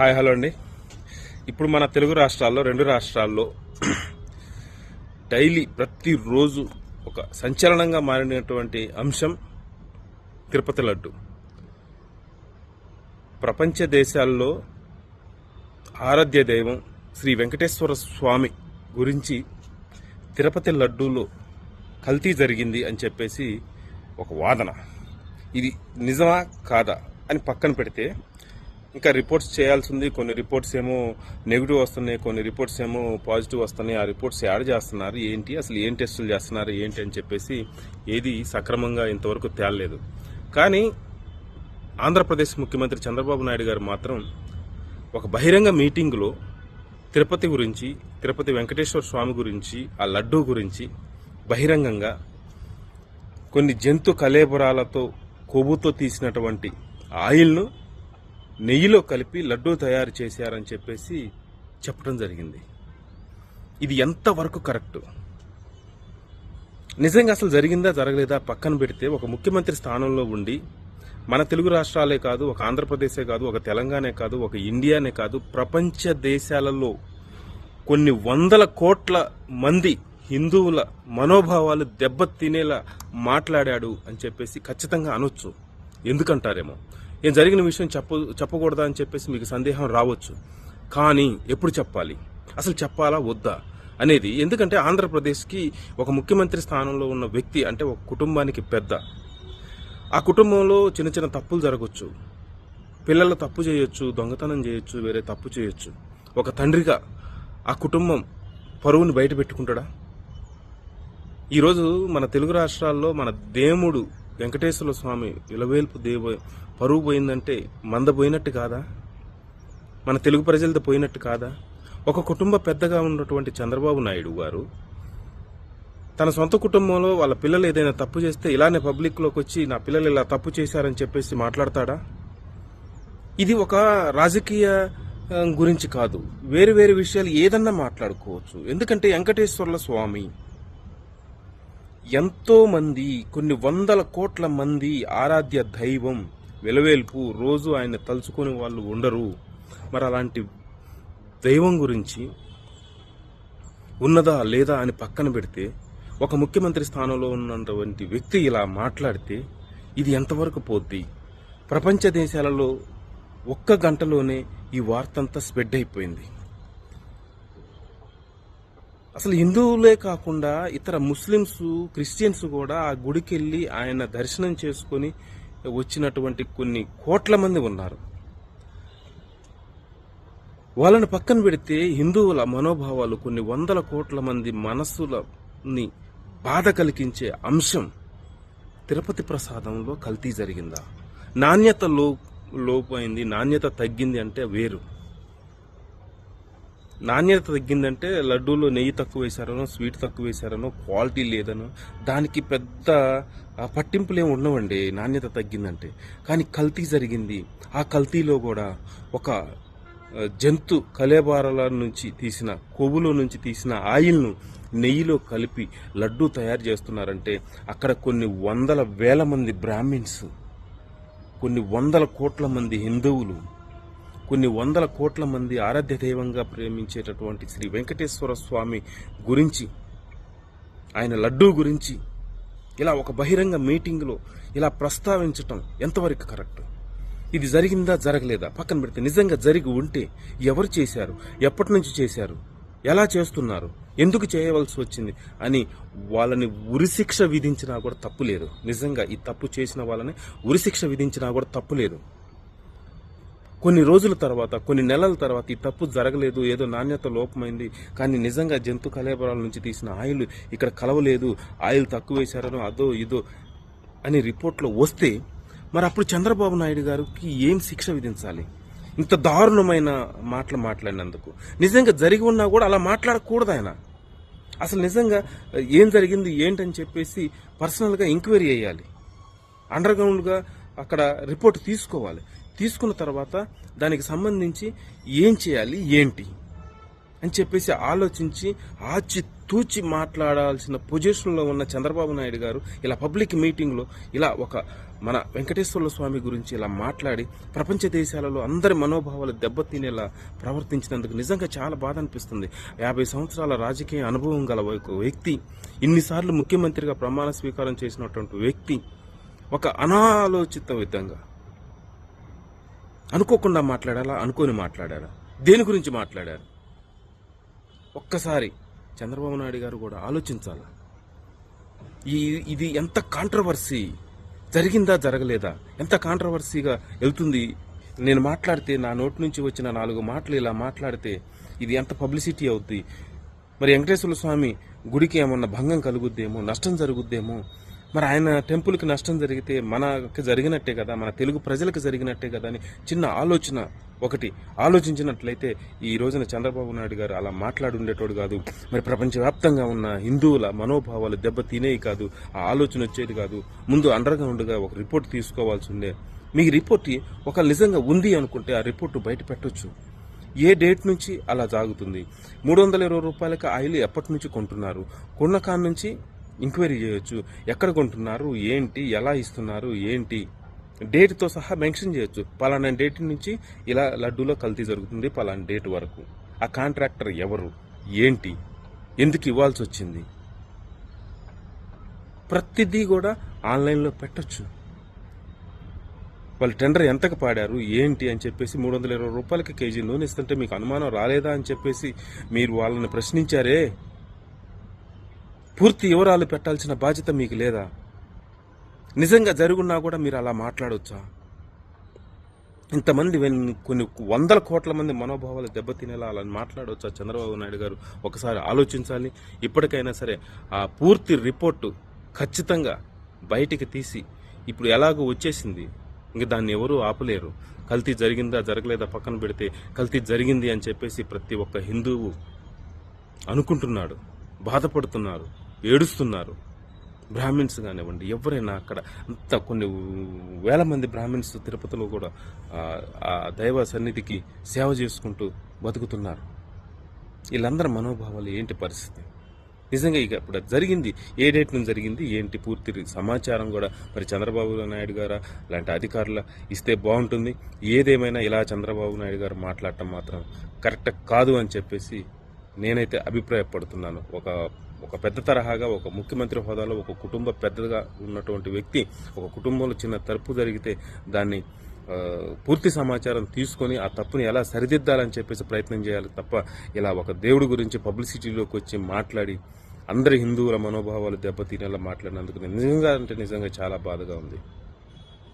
Hi hello అండి. ఇప్పుడు మన తెలుగు రాష్ట్రాల్లో రెండు రాష్ట్రాల్లో డైలీ ప్రతిరోజు ఒక సంచలనంగా మారినటువంటి అంశం తిరుపతి లడ్డు. ప్రపంచ దేశాల్లో ఆరాధ్య దైవం శ్రీ వెంకటేశ్వర స్వామి గురించి తిరుపతి లడ్డూలో కల్తీ జరిగింది అని చెప్పేసి ఒక వాదన. ఇది నిజమా కాదా అని పక్కన పెడితే ఇంకా రిపోర్ట్స్ చేయాల్సి ఉంది కొన్ని రిపోర్ట్స్ ఏమో నెగిటివ్ వస్తున్నాయి కొన్ని రిపోర్ట్స్ ఏమో పాజిటివ్ వస్తున్నాయి. ఆ రిపోర్ట్స్ యాడ్ చేస్తున్నారు. ఏంటి? అసలు ఏం టెస్టులు చేస్తున్నారు? ఏంటి? అని చెప్పేసి ఏది సక్రమంగా ఇంతవరకు తేలలేదు. కానీ ఆంధ్రప్రదేశ్ ముఖ్యమంత్రి చంద్రబాబు నాయుడు గారు మాత్రం ఒక బహిరంగ మీటింగ్లో తిరుపతి గురించి తిరుపతి వెంకటేశ్వర స్వామి గురించి ఆ లడ్డూ గురించి బహిరంగంగా కొన్ని జంతు కలేబరాలతో కొవ్వుతో తీసినటువంటి ఆయిల్ను నెయ్యిలో కలిపి లడ్డూ తయారు చేశారని చెప్పేసి చెప్పడం జరిగింది. ఇది ఎంతవరకు కరెక్ట్? నిజంగా అసలు జరిగిందా జరగలేదా పక్కన పెడితే ఒక ముఖ్యమంత్రి స్థానంలో ఉండి మన తెలుగు రాష్ట్రాలే కాదు ఒక ఆంధ్రప్రదేశే కాదు ఒక తెలంగాణే కాదు ఒక ఇండియానే కాదు ప్రపంచ దేశాలలో కొన్ని వందల కోట్ల మంది హిందువుల మనోభావాలు దెబ్బతినేలా మాట్లాడాడు అని చెప్పేసి ఖచ్చితంగా అనొచ్చు. ఎందుకంటారేమో? ఏం జరిగిన విషయం చెప్ప చెప్పకూడదా అని చెప్పేసి మీకు సందేహం రావచ్చు. కానీ ఎప్పుడు చెప్పాలి? అసలు చెప్పాలా? వద్దా? అనేది ఎందుకంటే ఆంధ్రప్రదేశ్కి ఒక ముఖ్యమంత్రి స్థానంలో ఉన్న వ్యక్తి అంటే ఒక కుటుంబానికి పెద్ద. ఆ కుటుంబంలో చిన్న చిన్న తప్పులు జరగవచ్చు పిల్లలు తప్పు చేయొచ్చు దొంగతనం చేయొచ్చు వేరే తప్పు చేయొచ్చు. ఒక తండ్రిగా ఆ కుటుంబం పరువుని బయట పెట్టుకుంటాడా? ఈరోజు మన తెలుగు రాష్ట్రాల్లో మన దేవుడు వెంకటేశ్వర స్వామి ఇలవేల్పు దేవ పరువు పోయిందంటే మంద పోయినట్టు కాదా? మన తెలుగు ప్రజలతో పోయినట్టు కాదా? ఒక కుటుంబ పెద్దగా ఉన్నటువంటి చంద్రబాబు నాయుడు గారు తన సొంత కుటుంబంలో వాళ్ళ పిల్లలు ఏదైనా తప్పు చేస్తే ఇలానే పబ్లిక్లోకి వచ్చి నా పిల్లలు ఇలా తప్పు చేశారని చెప్పేసి మాట్లాడతాడా? ఇది ఒక రాజకీయ గురించి కాదు. వేరు వేరు విషయాలు ఏదన్నా మాట్లాడుకోవచ్చు. ఎందుకంటే వెంకటేశ్వర్ల స్వామి ఎంతో మంది కొన్ని వందల కోట్ల మంది ఆరాధ్య దైవం వెలవేల్పు రోజు ఆయన తలుచుకునే వాళ్ళు ఉండరు. మరి అలాంటి దైవం గురించి ఉన్నదా లేదా అని పక్కన పెడితే ఒక ముఖ్యమంత్రి స్థానంలో ఉన్నటువంటి వ్యక్తి ఇలా మాట్లాడితే ఇది ఎంతవరకు పోద్ది? ప్రపంచ దేశాలలో ఒక్క గంటలోనే ఈ వార్త అంతా స్ప్రెడ్ అయిపోయింది. అసలు హిందువులే కాకుండా ఇతర ముస్లిమ్స్ క్రిస్టియన్స్ కూడా ఆ గుడికి వెళ్ళి ఆయన దర్శనం చేసుకొని వచ్చినటువంటి కొన్ని కోట్ల మంది ఉన్నారు. వాళ్ళని పక్కన పెడితే హిందువుల మనోభావాలు కొన్ని వందల కోట్ల మంది మనస్సులని బాధ కలిగించే అంశం తిరుపతి ప్రసాదంలో కల్తీ జరిగిందా? నాణ్యత లో లోపైంది నాణ్యత తగ్గింది అంటే వేరు. నాణ్యత తగ్గిందంటే లడ్డూలో నెయ్యి తక్కువ వేశారనో స్వీట్ తక్కువ వేశారనో క్వాలిటీ లేదనో దానికి పెద్ద పట్టింపులు ఏమి ఉండవండి నాణ్యత తగ్గిందంటే. కానీ కల్తీ జరిగింది. ఆ కల్తీలో కూడా ఒక జంతు కలేబారల నుంచి తీసిన కొవ్వులో నుంచి తీసిన ఆయిల్ను నెయ్యిలో కలిపి లడ్డూ తయారు చేస్తున్నారంటే అక్కడ కొన్ని వందల వేల మంది బ్రాహ్మిన్స్ కొన్ని వందల కోట్ల మంది హిందువులు కొన్ని వందల కోట్ల మంది ఆరాధ్య దైవంగా ప్రేమించేటటువంటి శ్రీ వెంకటేశ్వర స్వామి గురించి ఆయన లడ్డూ గురించి ఇలా ఒక బహిరంగ మీటింగ్లో ఇలా ప్రస్తావించటం ఎంతవరకు కరెక్ట్? ఇది జరిగిందా జరగలేదా? పక్కన పెడితే నిజంగా జరిగి ఉంటే ఎవరు చేశారు? ఎప్పటి నుంచి చేశారు? ఎలా చేస్తున్నారు? ఎందుకు చేయవలసి వచ్చింది? అని వాళ్ళని ఉరిశిక్ష విధించినా కూడా తప్పు లేదు. నిజంగా ఈ తప్పు చేసిన వాళ్ళని ఉరిశిక్ష విధించినా కూడా తప్పు లేదు. కొన్ని రోజుల తర్వాత కొన్ని నెలల తర్వాత ఈ తప్పు జరగలేదు ఏదో నాణ్యత లోపమైంది. కానీ నిజంగా జంతు కలేబరాల నుంచి తీసిన ఆయిల్ ఇక్కడ కలవలేదు ఆయిల్ తక్కువ వేశారనో అదో ఇదో అని రిపోర్ట్లో వస్తే మరి అప్పుడు చంద్రబాబు నాయుడు గారికి ఏం శిక్ష విధించాలి? ఇంత దారుణమైన మాటలు మాట్లాడినందుకు. నిజంగా జరిగి ఉన్నా కూడా అలా మాట్లాడకూడదు ఆయన. అసలు నిజంగా ఏం జరిగింది ఏంటని చెప్పేసి పర్సనల్గా ఎంక్వైరీ చేయాలి. అండర్ గ్రౌండ్గా అక్కడ రిపోర్ట్ తీసుకోవాలి. తీసుకున్న తర్వాత దానికి సంబంధించి ఏం చేయాలి ఏంటి అని చెప్పేసి ఆలోచించి ఆచి తూచి మాట్లాడాల్సిన పొజిషన్లో ఉన్న చంద్రబాబు నాయుడు గారు ఇలా పబ్లిక్ మీటింగ్లో ఇలా ఒక మన వెంకటేశ్వర స్వామి గురించి ఇలా మాట్లాడి ప్రపంచ దేశాలలో అందరి మనోభావాలు దెబ్బతినేలా ప్రవర్తించినందుకు నిజంగా చాలా బాధ అనిపిస్తుంది. యాభై సంవత్సరాల రాజకీయ అనుభవం గల ఒక వ్యక్తి ఇన్నిసార్లు ముఖ్యమంత్రిగా ప్రమాణ స్వీకారం చేసినటువంటి వ్యక్తి ఒక అనాలోచిత విధంగా అనుకోకుండా మాట్లాడాలా? అనుకోని మాట్లాడారా దేని గురించి మాట్లాడారు? ఒక్కసారి చంద్రబాబు నాయుడు గారు కూడా ఆలోచించాలా? ఈ ఇది ఎంత కాంట్రవర్సీ జరిగిందా జరగలేదా? ఎంత కాంట్రవర్సీగా వెళ్తుంది? నేను మాట్లాడితే నా నోటి నుంచి వచ్చిన నాలుగు మాటలు ఇలా మాట్లాడితే ఇది ఎంత పబ్లిసిటీ అవుద్ది? మరి వెంకటేశ్వర స్వామి గుడికి ఏమన్నా భంగం కలుగుద్దేమో? నష్టం జరుగుద్దేమో? మరి ఆయన టెంపుల్కి నష్టం జరిగితే మనకి జరిగినట్టే కదా మన తెలుగు ప్రజలకు జరిగినట్టే కదా అని చిన్న ఆలోచన ఒకటి. ఆలోచించినట్లయితే ఈ రోజున చంద్రబాబు నాయుడు గారు అలా మాట్లాడి ఉండేటోడు కాదు. మరి ప్రపంచవ్యాప్తంగా ఉన్న హిందువుల మనోభావాలు దెబ్బ తినేవి కాదు. ఆ ఆలోచన వచ్చేది కాదు. ముందు అండర్గా ఉండగా ఒక రిపోర్ట్ తీసుకోవాల్సి ఉండే మీ రిపోర్ట్ ఒక నిజంగా ఉంది అనుకుంటే ఆ రిపోర్ట్ బయట పెట్టొచ్చు. ఏ డేట్ నుంచి అలా జాగుతుంది మూడు వందల ఇరవై రూపాయలకి ఆయిల్ ఎప్పటి నుంచి కొంటున్నారు? కొన్న కాడ నుంచి ఎంక్వైరీ చేయొచ్చు. ఎక్కడ కొంటున్నారు? ఏంటి? ఎలా ఇస్తున్నారు? ఏంటి? డేట్తో సహా మెన్షన్ చేయొచ్చు. పలానా డేట్ నుంచి ఇలా లడ్డూలో కల్తీ జరుగుతుంది పలానా డేట్ వరకు. ఆ కాంట్రాక్టర్ ఎవరు? ఏంటి? ఎందుకు ఇవ్వాల్సి వచ్చింది ప్రతిదీ కూడా ఆన్లైన్లో పెట్టొచ్చు. వాళ్ళు టెండర్ ఎంతకు పాడారు? ఏంటి? అని చెప్పేసి మూడు వందల ఇరవై రూపాయలకి కేజీ నూనె ఇస్తుంటే మీకు అనుమానం రాలేదా? అని చెప్పేసి మీరు వాళ్ళని ప్రశ్నించారే? పూర్తి వివరాలు పెట్టాల్సిన బాధ్యత మీకు లేదా? నిజంగా జరుగున్నా కూడా మీరు అలా మాట్లాడవచ్చా ఇంతమంది కొన్ని వందల కోట్ల మంది మనోభావాలు దెబ్బతినేలా అలా మాట్లాడవచ్చా చంద్రబాబు నాయుడు గారు? ఒకసారి ఆలోచించాలి. ఇప్పటికైనా సరే ఆ పూర్తి రిపోర్టు ఖచ్చితంగా బయటికి తీసి ఇప్పుడు ఎలాగో వచ్చేసింది. ఇంక దాన్ని ఎవరూ ఆపలేరు. కల్తీ జరిగిందా జరగలేదా పక్కన పెడితే కల్తీ జరిగింది అని చెప్పేసి ప్రతి ఒక్క హిందువు అనుకుంటున్నాడు బాధపడుతున్నారు. ఏడుస్తున్నారు. బ్రాహ్మిన్స్ కానివ్వండి ఎవరైనా అక్కడ అంత కొన్ని వేల మంది బ్రాహ్మిన్స్ తిరుపతిలో కూడా ఆ- దైవ సన్నిధికి సేవ చేసుకుంటూ బతుకుతున్నారు. వీళ్ళందరి మనోభావాలు ఏంటి పరిస్థితి? నిజంగా ఇక ఇప్పుడు జరిగింది. ఏ డేట్ నుంచి జరిగింది? ఏంటి పూర్తి సమాచారం కూడా? మరి చంద్రబాబు నాయుడు గారా? లాంటి అధికారుల ఇస్తే బాగుంటుంది. ఏదేమైనా ఇలా చంద్రబాబు నాయుడు గారు మాట్లాడటం మాత్రం కరెక్ట్ కాదు అని చెప్పేసి నేనైతే అభిప్రాయపడుతున్నాను. ఒక ఒక పెద్ద తరహాగా ఒక ముఖ్యమంత్రి హోదాలో ఒక కుటుంబ పెద్దగా ఉన్నటువంటి వ్యక్తి ఒక కుటుంబంలో చిన్న తరపు జరిగితే దాన్ని పూర్తి సమాచారం తీసుకొని ఆ తప్పుని ఎలా సరిదిద్దాలని చెప్పేసి ప్రయత్నం చేయాలి తప్ప ఇలా ఒక దేవుడి గురించి పబ్లిసిటీలోకి వచ్చి మాట్లాడి అందరి హిందువుల మనోభావాలు దెబ్బతినేలా మాట్లాడినందుకు నిజంగా అంటే నిజంగా చాలా బాధగా ఉంది.